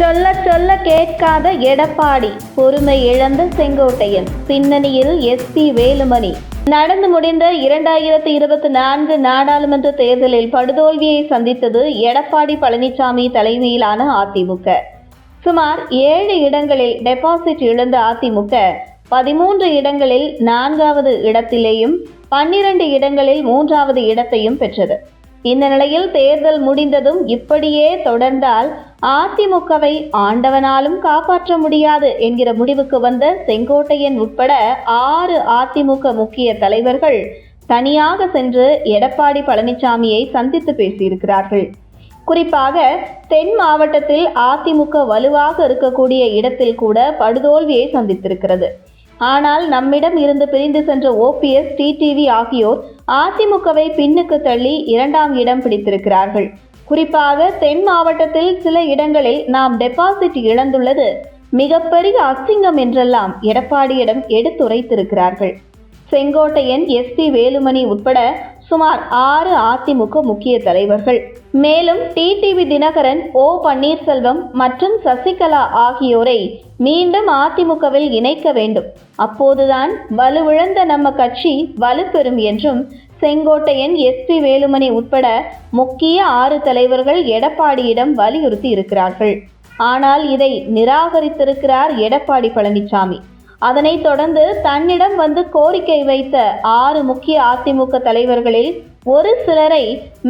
சொல்ல சொல்ல கேட்காத எடப்பாடி. பொறுமை இழந்த செங்கோட்டையன். பின்னணியில் எஸ்பி வேலுமணி. நடந்து முடிந்த இரண்டாயிரத்தி இருபத்தி நான்கு நாடாளுமன்ற தேர்தலில் படுதோல்வியை சந்தித்தது எடப்பாடி பழனிசாமி தலைமையிலான அதிமுக. சுமார் ஏழு இடங்களில் டெபாசிட் இழந்த அதிமுக. பதிமூன்று இடங்களில் நான்காவது இடத்திலேயும் பன்னிரண்டு இடங்களில் மூன்றாவது இடத்தையும் பெற்றது. இந்த நிலையில் தேர்தல் முடிந்ததும் இப்படியே தொடர்ந்தால் அதிமுகவை ஆண்டவனாலும் காப்பாற்ற முடியாது என்கிற முடிவுக்கு வந்த செங்கோட்டையன் உட்பட ஆறு அதிமுக முக்கிய தலைவர்கள் தனியாக சென்று எடப்பாடி பழனிசாமியை சந்தித்து பேசியிருக்கிறார்கள். குறிப்பாக தென் மாவட்டத்தில் அதிமுக வலுவாக இருக்கக்கூடிய இடத்தில் கூட படுதோல்வியை சந்தித்திருக்கிறது. ஆனால் நம்மிடம் இருந்து பிரிந்து சென்ற ஓபிஎஸ் டிடிவி ஆகியோர் அதிமுகவை பின்னுக்கு தள்ளி இரண்டாம் இடம் பிடித்திருக்கிறார்கள். குறிப்பாக தென் மாவட்டத்தில் சில இடங்களில் நாம் டெபாசிட் இழந்துள்ளது. மிகப்பெரிய அசிங்கம் என்றெல்லாம் எடப்பாடியிடம் எடுத்துரைத்திருக்கிறார்கள். செங்கோட்டையன் எஸ்பி வேலுமணி உட்பட சுமார் ஆறு அதிமுக முக்கிய தலைவர்கள். மேலும் டிடிவி தினகரன் ஓ பன்னீர்செல்வம் மற்றும் சசிகலா ஆகியோரை மீண்டும் அதிமுகவில் இணைக்க வேண்டும். அப்போதுதான் வலுவிழந்த நம்ம கட்சி வலுப்பெறும் என்றும் செங்கோட்டையன் எஸ்பி வேலுமணி உட்பட முக்கிய ஆறு தலைவர்கள் எடப்பாடியிடம் வலியுறுத்தி இருக்கிறார்கள். ஆனால் இதை நிராகரித்திருக்கிறார் எடப்பாடி பழனிசாமி அதனைத் தொடர்ந்து தன்னிடம் வந்து கோரிக்கை வைத்த ஆறு முக்கிய அதிமுக தலைவர்களில் ஒரு சிலரை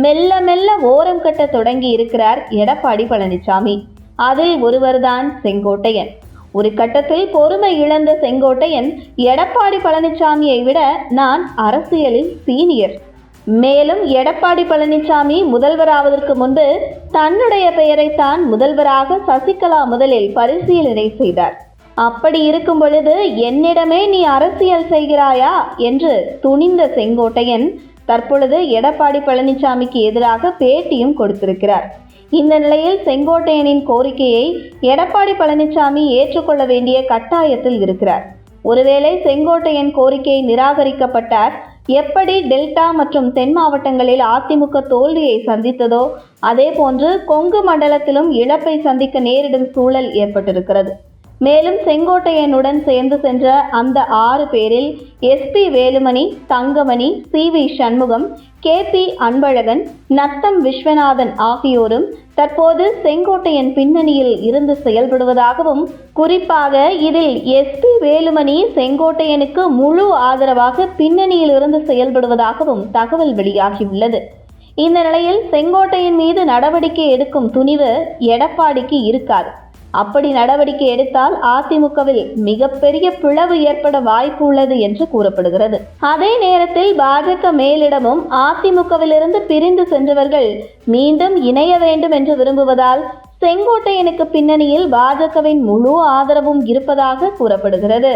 மெல்ல மெல்ல ஓரம் கட்ட தொடங்கி இருக்கிறார் எடப்பாடி பழனிசாமி அதில் ஒருவர்தான் செங்கோட்டையன். ஒரு கட்டத்தில் பொறுமை இழந்த செங்கோட்டையன் எடப்பாடி பழனிசாமியை விட நான் அரசியலில் சீனியர். மேலும் எடப்பாடி பழனிசாமி முதல்வராவதற்கு முன்பு தன்னுடைய பெயரைத்தான் முதல்வராக சசிகலா முதலில் பரிசீலனை செய்தார். அப்படி இருக்கும் பொழுது என்னிடமே நீ அரசியல் செய்கிறாயா என்று துணிந்த செங்கோட்டையன் தற்பொழுது எடப்பாடி பழனிசாமிக்கு எதிராக பேட்டியும் கொடுத்திருக்கிறார். இந்த நிலையில் செங்கோட்டையனின் கோரிக்கையை எடப்பாடி பழனிசாமி ஏற்றுக்கொள்ள வேண்டிய கட்டாயத்தில் இருக்கிறார். ஒருவேளை செங்கோட்டையன் கோரிக்கை நிராகரிக்கப்பட்டார். எப்படி டெல்டா மற்றும் தென் மாவட்டங்களில் அதிமுக தோல்வியை சந்தித்ததோ அதே போன்று கொங்கு மண்டலத்திலும் இழப்பை சந்திக்க நேரிடும் சூழல் ஏற்பட்டிருக்கிறது. மேலும் செங்கோட்டையனுடன் சேர்ந்து சென்ற அந்த ஆறு பேரில் SP Velumani Thangamani C V Shanmugam K P Anbazhagan Natham Viswanathan ஆகியோரும் தற்போது செங்கோட்டையன் பின்னணியில் இருந்து செயல்படுவதாகவும் குறிப்பாக இதில் எஸ்பி வேலுமணி செங்கோட்டையனுக்கு முழு ஆதரவாக பின்னணியில் இருந்து செயல்படுவதாகவும் தகவல் வெளியாகியுள்ளது. இந்த நிலையில் செங்கோட்டையன் மீது நடவடிக்கை எடுக்கும் துணிவு எடப்பாடிக்கு இருக்காது. அப்படி நடவடிக்கை எடுத்தால் அதிமுகவில் மிகப்பெரிய பிளவு ஏற்பட வாய்ப்பு உள்ளது என்று கூறப்படுகிறது. அதே நேரத்தில் பாஜக மேலிடமும் அதிமுகவிலிருந்து பிரிந்து சென்றவர்கள் மீண்டும் இணைய வேண்டும் என்று விரும்புவதால் செங்கோட்டையனுக்கு பின்னணியில் பாஜகவின் முழு ஆதரவும் இருப்பதாக கூறப்படுகிறது.